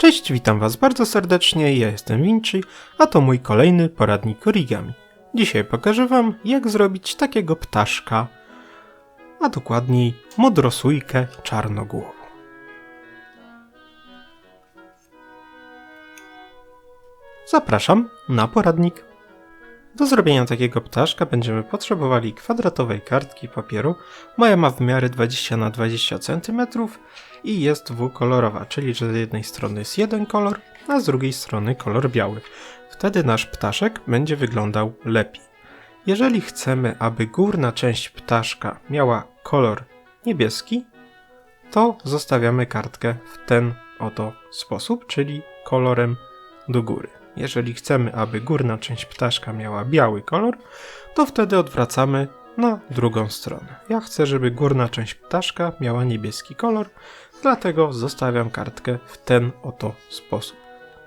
Cześć, witam Was bardzo serdecznie, ja jestem Vinci, a to mój kolejny poradnik origami. Dzisiaj pokażę Wam, jak zrobić takiego ptaszka, a dokładniej modrosójkę czarnogłową. Zapraszam na poradnik. Do zrobienia takiego ptaszka będziemy potrzebowali kwadratowej kartki papieru. Moja ma w miarę 20 na 20 cm i jest dwukolorowa, czyli że z jednej strony jest jeden kolor, a z drugiej strony kolor biały. Wtedy nasz ptaszek będzie wyglądał lepiej. Jeżeli chcemy, aby górna część ptaszka miała kolor niebieski, to zostawiamy kartkę w ten oto sposób, czyli kolorem do góry. Jeżeli chcemy, aby górna część ptaszka miała biały kolor, to wtedy odwracamy na drugą stronę. Ja chcę, żeby górna część ptaszka miała niebieski kolor, dlatego zostawiam kartkę w ten oto sposób.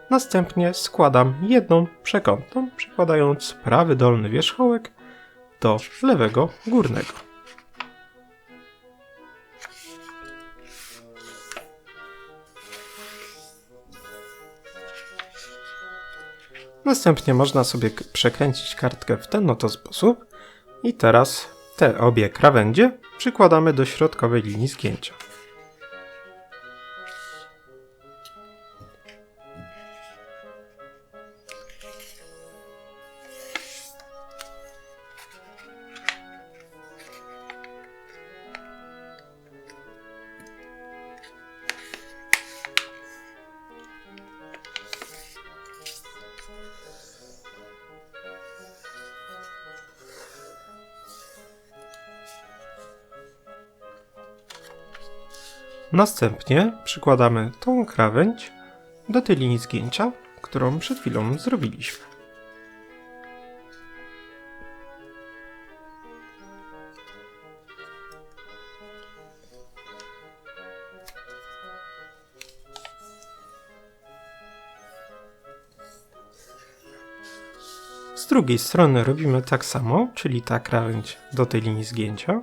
Następnie składam jedną przekątną, przykładając prawy dolny wierzchołek do lewego górnego. Następnie można sobie przekręcić kartkę w ten oto sposób i teraz te obie krawędzie przykładamy do środkowej linii zgięcia. Następnie przykładamy tą krawędź do tej linii zgięcia, którą przed chwilą zrobiliśmy. Z drugiej strony robimy tak samo, czyli ta krawędź do tej linii zgięcia.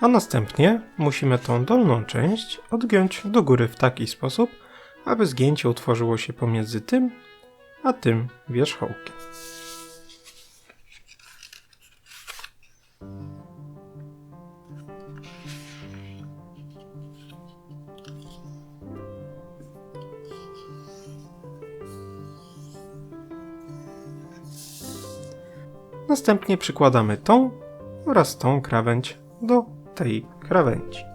A następnie musimy tą dolną część odgiąć do góry w taki sposób, aby zgięcie utworzyło się pomiędzy tym a tym wierzchołkiem. Następnie przykładamy tą oraz tą krawędź do tej krawędzi.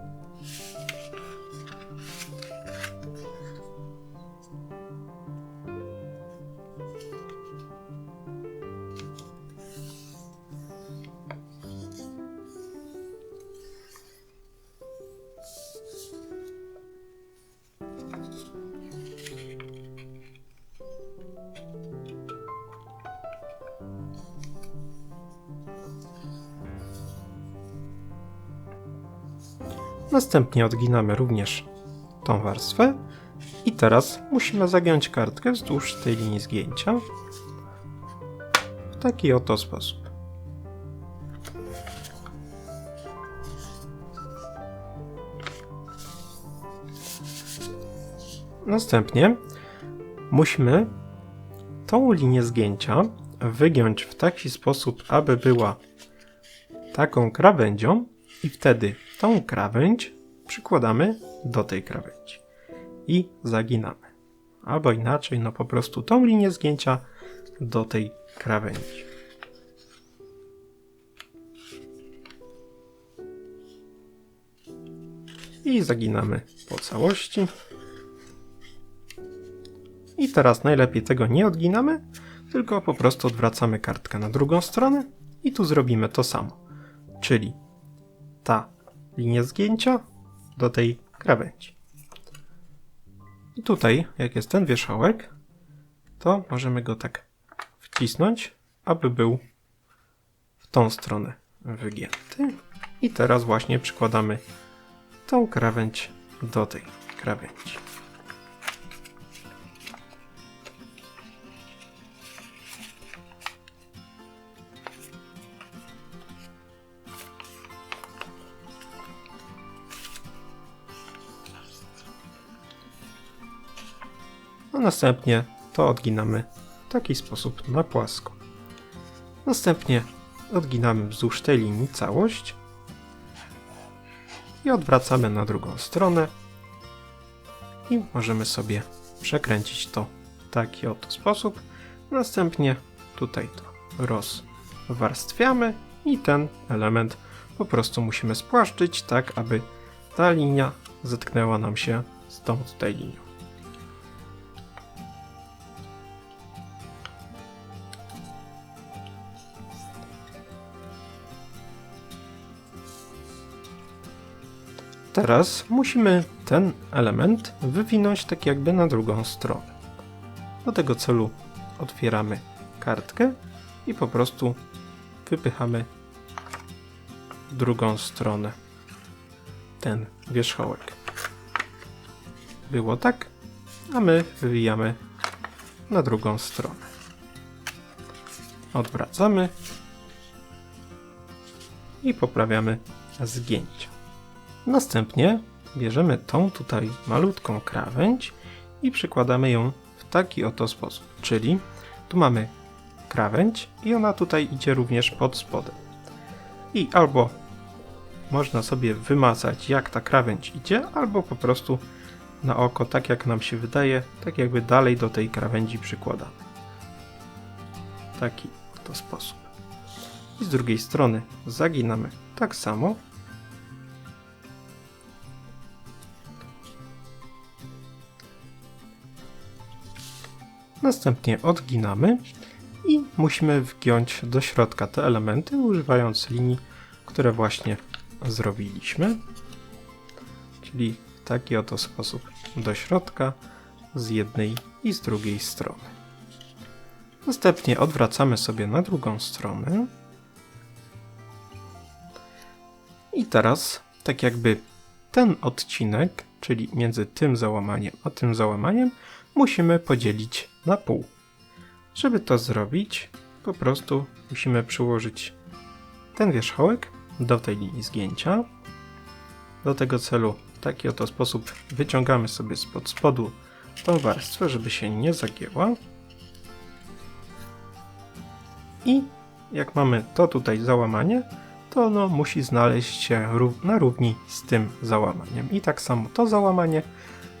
Następnie odginamy również tą warstwę i teraz musimy zagiąć kartkę wzdłuż tej linii zgięcia w taki oto sposób. Następnie musimy tą linię zgięcia wygiąć w taki sposób, aby była taką krawędzią i wtedy tą krawędź przykładamy do tej krawędzi i zaginamy. Albo inaczej, no po prostu tą linię zgięcia do tej krawędzi. I zaginamy po całości. I teraz najlepiej tego nie odginamy, tylko po prostu odwracamy kartkę na drugą stronę i tu zrobimy to samo. Czyli ta linia zgięcia do tej krawędzi. I tutaj, jak jest ten wierzchołek, to możemy go tak wcisnąć, aby był tą stronę wygięty. I teraz właśnie przykładamy tą krawędź do tej krawędzi. Następnie to odginamy w taki sposób na płasko. Następnie odginamy wzdłuż tej linii całość i odwracamy na drugą stronę i możemy sobie przekręcić to w taki oto sposób. Następnie tutaj to rozwarstwiamy i ten element po prostu musimy spłaszczyć tak, aby ta linia zetknęła nam się z tą tutaj linią. Teraz musimy ten element wywinąć tak jakby na drugą stronę. Do tego celu otwieramy kartkę i po prostu wypychamy w drugą stronę ten wierzchołek. Było tak, a my wywijamy na drugą stronę. Odwracamy i poprawiamy zgięcia. Następnie bierzemy tą tutaj malutką krawędź i przykładamy ją w taki oto sposób. Czyli tu mamy krawędź i ona tutaj idzie również pod spodem. I albo można sobie wymazać jak ta krawędź idzie, albo po prostu na oko, tak jak nam się wydaje, tak jakby dalej do tej krawędzi przykładamy. Taki to sposób. I z drugiej strony zaginamy tak samo Następnie odginamy i musimy wgiąć do środka te elementy, używając linii, które właśnie zrobiliśmy. Czyli w taki oto sposób do środka z jednej i z drugiej strony. Następnie odwracamy sobie na drugą stronę. I teraz, tak jakby ten odcinek, czyli między tym załamaniem a tym załamaniem, musimy podzielić na pół. Żeby to zrobić, po prostu musimy przyłożyć ten wierzchołek do tej linii zgięcia. Do tego celu w taki oto sposób wyciągamy sobie spod spodu tą warstwę, żeby się nie zagięła. I jak mamy to tutaj załamanie, to ono musi znaleźć się na równi z tym załamaniem. I tak samo to załamanie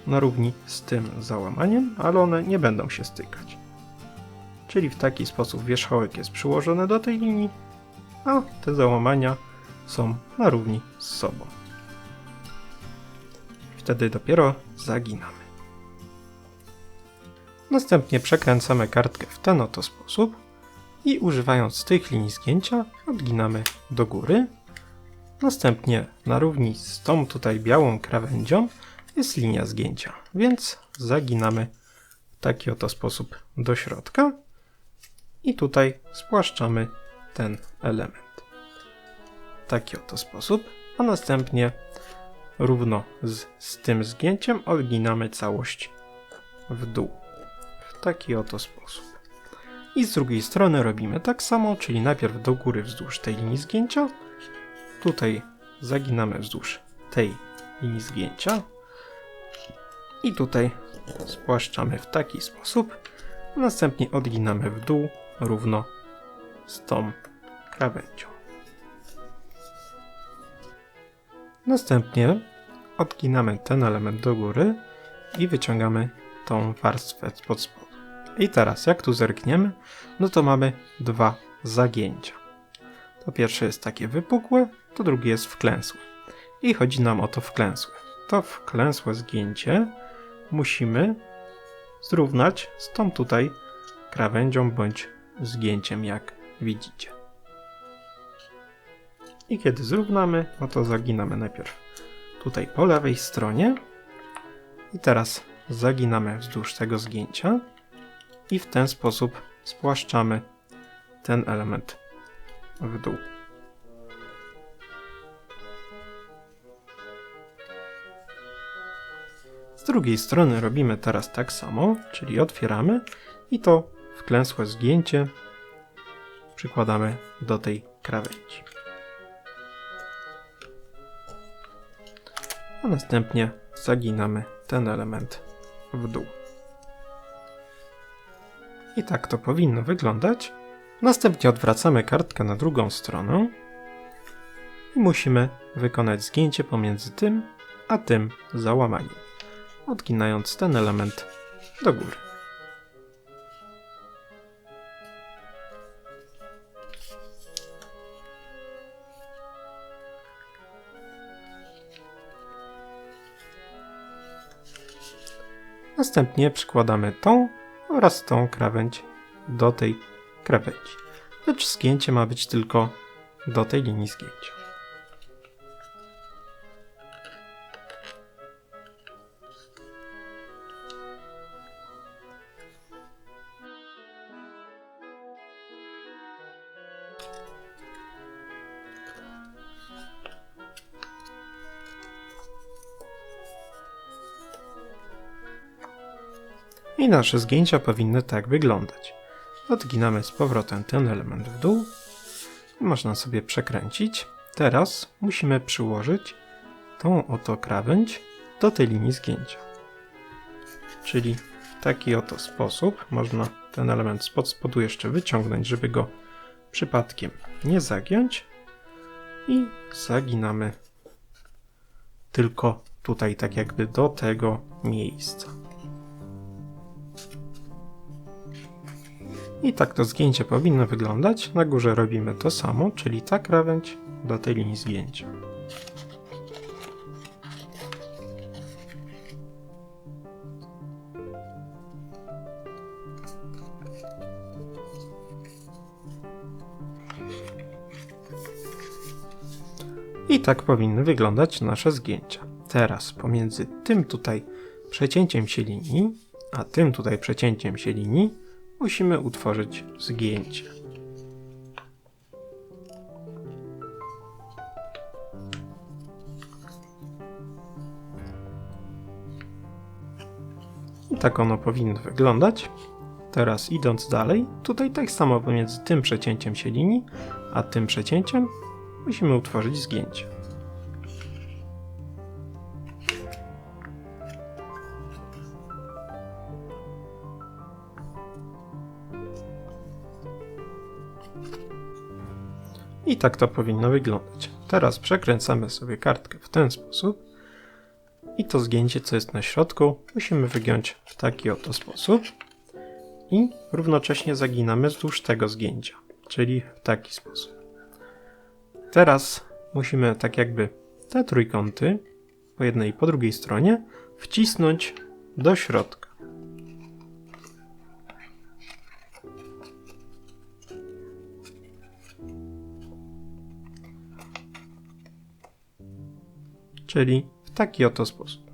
na równi z tym załamaniem, ale one nie będą się stykać. Czyli w taki sposób wierzchołek jest przyłożony do tej linii, a te załamania są na równi z sobą. Wtedy dopiero zaginamy. Następnie przekręcamy kartkę w ten oto sposób i używając tych linii zgięcia odginamy do góry. Następnie na równi z tą tutaj białą krawędzią jest linia zgięcia, więc zaginamy w taki oto sposób do środka i tutaj spłaszczamy ten element. W taki oto sposób, a następnie równo z, z tym zgięciem odginamy całość w dół. W taki oto sposób. I z drugiej strony robimy tak samo, czyli najpierw do góry wzdłuż tej linii zgięcia. Tutaj zaginamy wzdłuż tej linii zgięcia, i tutaj spłaszczamy w taki sposób. Następnie odginamy w dół równo z tą krawędzią. Następnie odginamy ten element do góry i wyciągamy tą warstwę spod spodu. I teraz, jak tu zerkniemy, no to mamy dwa zagięcia. To pierwsze jest takie wypukłe, to drugie jest wklęsłe. I chodzi nam o to wklęsłe. To wklęsłe zgięcie musimy zrównać z tą tutaj krawędzią bądź zgięciem, jak widzicie. I kiedy zrównamy, no to zaginamy najpierw tutaj po lewej stronie i teraz zaginamy wzdłuż tego zgięcia i w ten sposób spłaszczamy ten element w dół. Z drugiej strony robimy teraz tak samo, czyli otwieramy i to wklęsłe zgięcie przykładamy do tej krawędzi. A następnie zaginamy ten element w dół. I tak to powinno wyglądać. Następnie odwracamy kartkę na drugą stronę i musimy wykonać zgięcie pomiędzy tym a tym załamaniem, odginając ten element do góry. Następnie przykładamy tą oraz tą krawędź do tej krawędzi. Lecz zgięcie ma być tylko do tej linii zgięcia. I nasze zgięcia powinny tak wyglądać. Odginamy z powrotem ten element w dół. Można sobie przekręcić. Teraz musimy przyłożyć tą oto krawędź do tej linii zgięcia. Czyli w taki oto sposób można ten element spod spodu jeszcze wyciągnąć, żeby go przypadkiem nie zagiąć. I zaginamy tylko tutaj, tak jakby do tego miejsca. I tak to zgięcie powinno wyglądać. Na górze robimy to samo, czyli ta krawędź do tej linii zgięcia. I tak powinny wyglądać nasze zgięcia. Teraz pomiędzy tym tutaj przecięciem się linii, a tym tutaj przecięciem się linii musimy utworzyć zgięcie. I tak ono powinno wyglądać. Teraz idąc dalej, tutaj tak samo pomiędzy tym przecięciem się linii, a tym przecięciem musimy utworzyć zgięcie. I tak to powinno wyglądać. Teraz przekręcamy sobie kartkę w ten sposób i to zgięcie, co jest na środku, musimy wygiąć w taki oto sposób i równocześnie zaginamy wzdłuż tego zgięcia, czyli w taki sposób. Teraz musimy tak jakby te trójkąty po jednej i po drugiej stronie wcisnąć do środka. Czyli w taki oto sposób.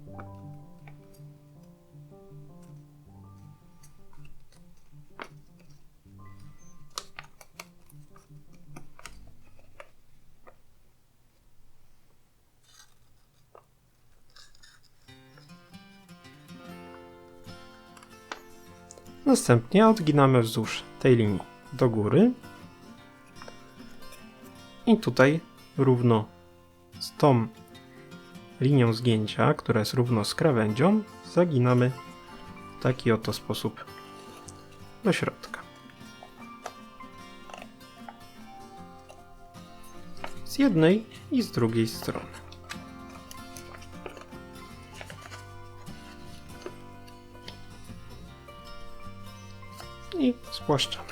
Następnie odginamy wzdłuż tej linii do góry i tutaj równo z tą linią zgięcia, która jest równo z krawędzią, zaginamy w taki oto sposób do środka. Z jednej i z drugiej strony. I spłaszczamy.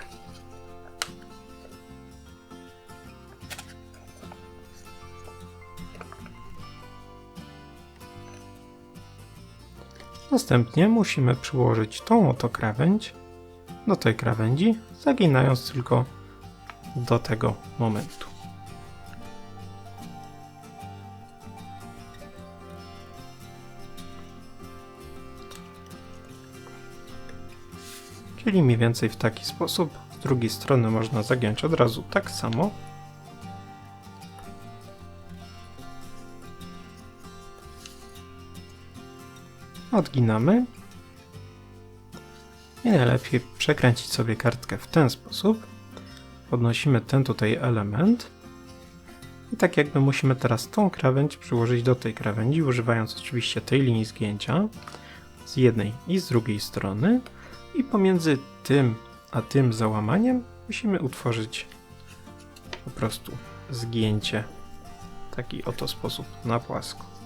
Następnie musimy przyłożyć tą oto krawędź do tej krawędzi, zaginając tylko do tego momentu. Czyli mniej więcej w taki sposób. Z drugiej strony można zagiąć od razu tak samo. Odginamy i najlepiej przekręcić sobie kartkę w ten sposób. Podnosimy ten tutaj element i tak jakby musimy teraz tą krawędź przyłożyć do tej krawędzi, używając oczywiście tej linii zgięcia z jednej i z drugiej strony i pomiędzy tym a tym załamaniem musimy utworzyć po prostu zgięcie w taki oto sposób na płasko.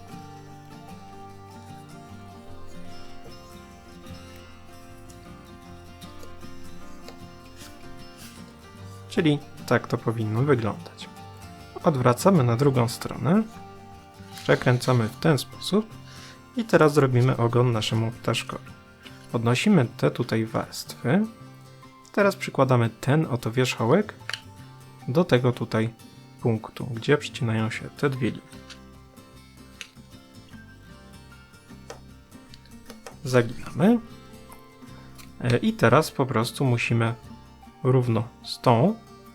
Czyli tak to powinno wyglądać. Odwracamy na drugą stronę, przekręcamy w ten sposób i teraz zrobimy ogon naszemu ptaszkowi. Podnosimy te tutaj warstwy. Teraz przykładamy ten oto wierzchołek do tego tutaj punktu, gdzie przycinają się te dwie linie. Zaginamy. E, I teraz po prostu musimy równo z tą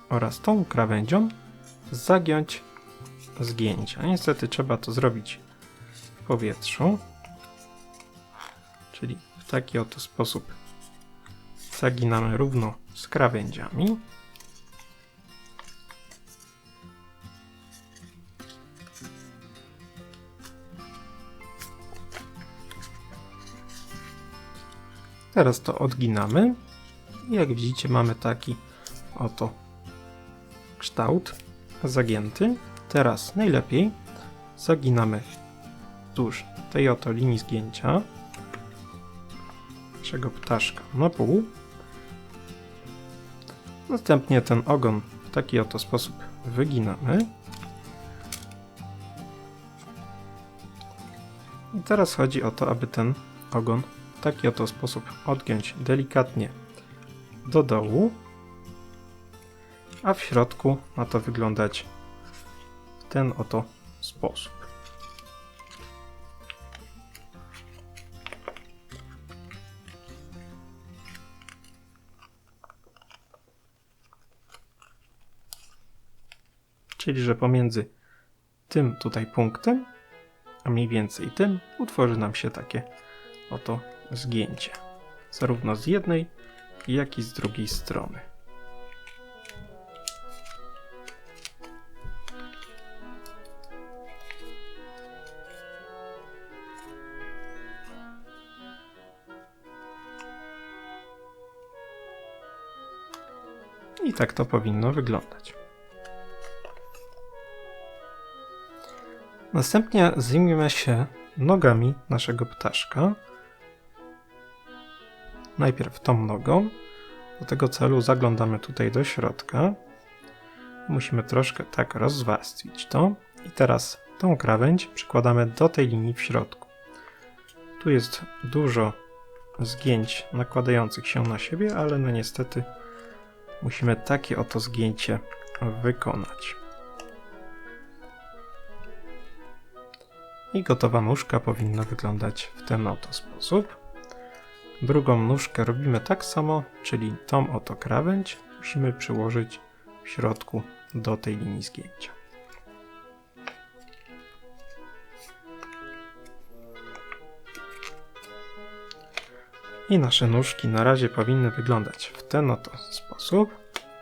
oraz tą krawędzią zagiąć zgięcia. Niestety trzeba to zrobić w powietrzu, czyli w taki oto sposób zaginamy równo z krawędziami. Teraz to odginamy. I jak widzicie mamy taki oto kształt zagięty. Teraz najlepiej zaginamy wzdłuż tej oto linii zgięcia naszego ptaszka na pół. Następnie ten ogon w taki oto sposób wyginamy. I teraz chodzi o to, aby ten ogon w taki oto sposób odgiąć delikatnie do dołu, a w środku ma to wyglądać w ten oto sposób. Czyli, że pomiędzy tym tutaj punktem, a mniej więcej tym, utworzy nam się takie oto zgięcie. Zarówno z jednej, jak i z drugiej strony. I tak to powinno wyglądać. Następnie zajmiemy się nogami naszego ptaszka. Najpierw tą nogą. Do tego celu zaglądamy tutaj do środka. Musimy troszkę tak rozwarstwić to. I teraz tą krawędź przykładamy do tej linii w środku. Tu jest dużo zgięć nakładających się na siebie, ale no niestety musimy takie oto zgięcie wykonać. I gotowa nóżka powinna wyglądać w ten oto sposób. Drugą nóżkę robimy tak samo, czyli tą oto krawędź musimy przyłożyć w środku do tej linii zgięcia. I nasze nóżki na razie powinny wyglądać w ten oto sposób,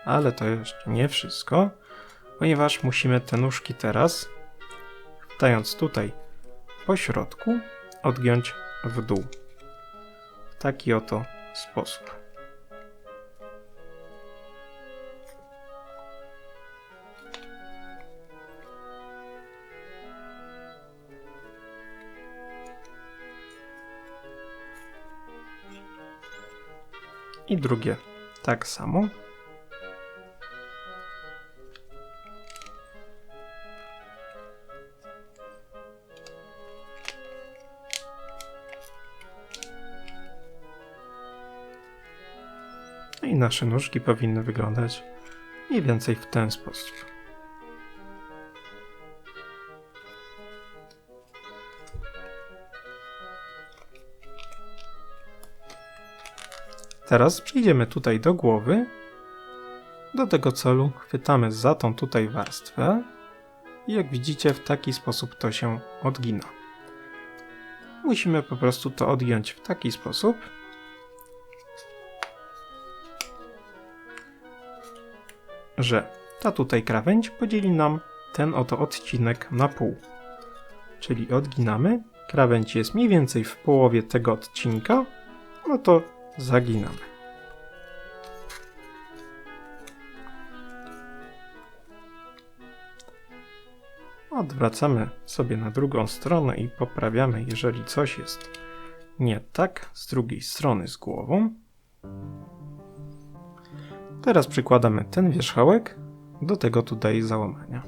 ale to jeszcze nie wszystko, ponieważ musimy te nóżki teraz, chwytając tutaj po środku, odgiąć w dół. Taki oto sposób. I drugie tak samo. Nasze nóżki powinny wyglądać mniej więcej w ten sposób. Teraz przejdziemy tutaj do głowy. Do tego celu chwytamy za tą tutaj warstwę i jak widzicie w taki sposób to się odgina. musimy po prostu to odgiąć w taki sposób, że ta tutaj krawędź podzieli nam ten oto odcinek na pół. Czyli odginamy, krawędź jest mniej więcej w połowie tego odcinka, no to zaginamy. Odwracamy sobie na drugą stronę i poprawiamy, jeżeli coś jest nie tak z drugiej strony z głową. Teraz przykładamy ten wierzchołek do tego tutaj załamania.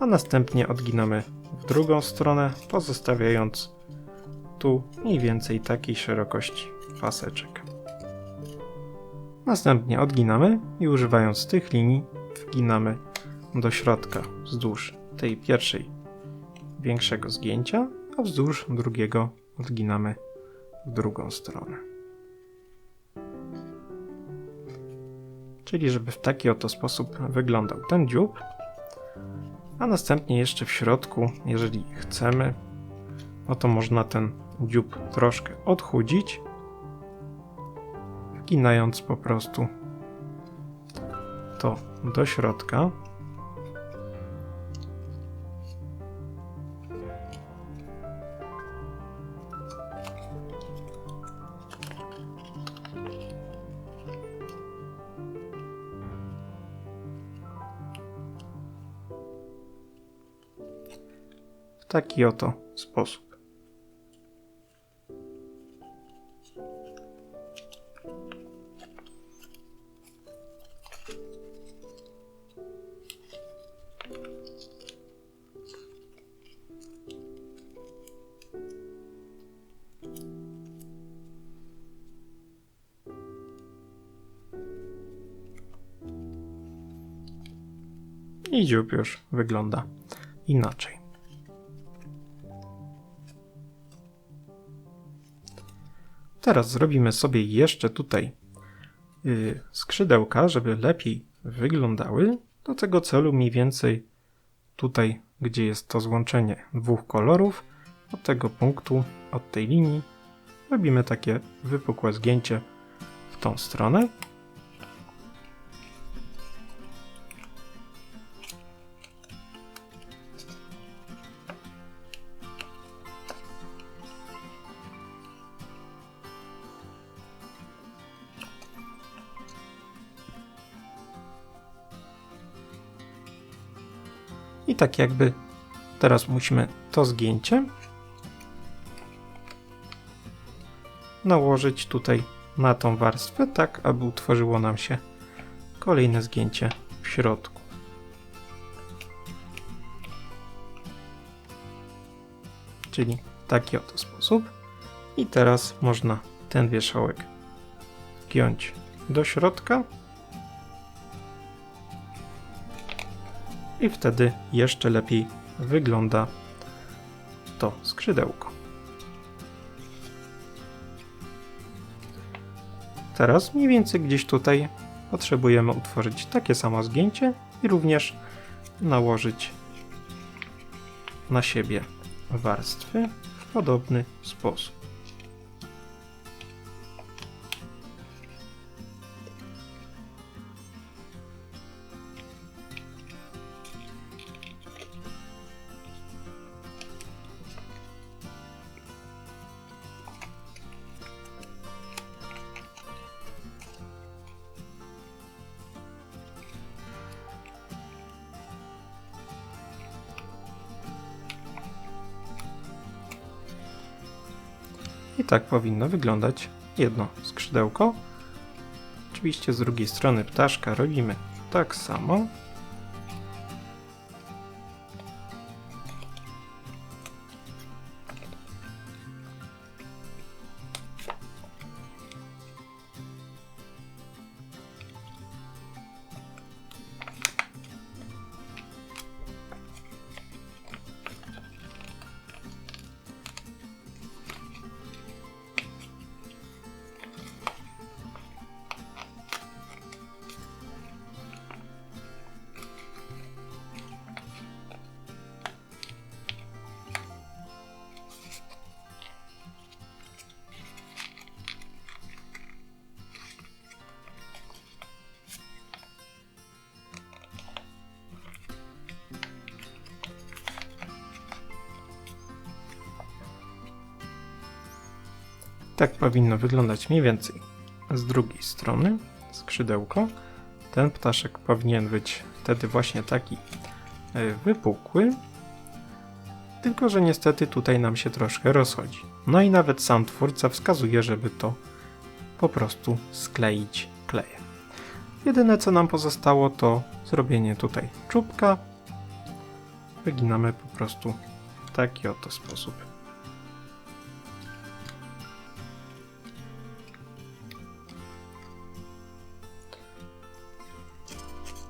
A następnie odginamy w drugą stronę, pozostawiając tu mniej więcej takiej szerokości paseczek. Następnie odginamy i używając tych linii wginamy do środka wzdłuż tej pierwszej większego zgięcia, a wzdłuż drugiego odginamy w drugą stronę. Czyli żeby w taki oto sposób wyglądał ten dziób, a następnie jeszcze w środku, jeżeli chcemy, no to można ten dziób troszkę odchudzić, wginając po prostu to do środka. Taki oto sposób. I dziób już wygląda inaczej. Teraz zrobimy sobie jeszcze tutaj yy, skrzydełka, żeby lepiej wyglądały. Do tego celu mniej więcej tutaj, gdzie jest to złączenie dwóch kolorów, od tego punktu, od tej linii, robimy takie wypukłe zgięcie w tą stronę. I tak jakby teraz musimy to zgięcie nałożyć tutaj na tą warstwę, tak aby utworzyło nam się kolejne zgięcie w środku. Czyli taki oto sposób. I teraz można ten wierzchołek wgiąć do środka i wtedy jeszcze lepiej wygląda to skrzydełko. Teraz mniej więcej gdzieś tutaj potrzebujemy utworzyć takie samo zgięcie i również nałożyć na siebie warstwy w podobny sposób. I tak powinno wyglądać jedno skrzydełko. Oczywiście z drugiej strony ptaszka robimy tak samo. Tak powinno wyglądać mniej więcej z drugiej strony skrzydełko. Ten ptaszek powinien być wtedy właśnie taki e, wypukły, tylko że niestety tutaj nam się troszkę rozchodzi. No i nawet sam twórca wskazuje, żeby to po prostu skleić klejem. Jedyne co nam pozostało to zrobienie tutaj czubka. Wyginamy po prostu w taki oto sposób.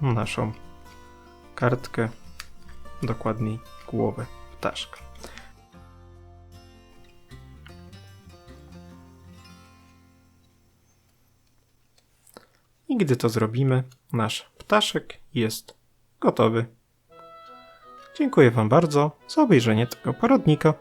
Naszą kartkę, dokładniej głowę ptaszka. I gdy to zrobimy, nasz ptaszek jest gotowy. Dziękuję Wam bardzo za obejrzenie tego poradnika.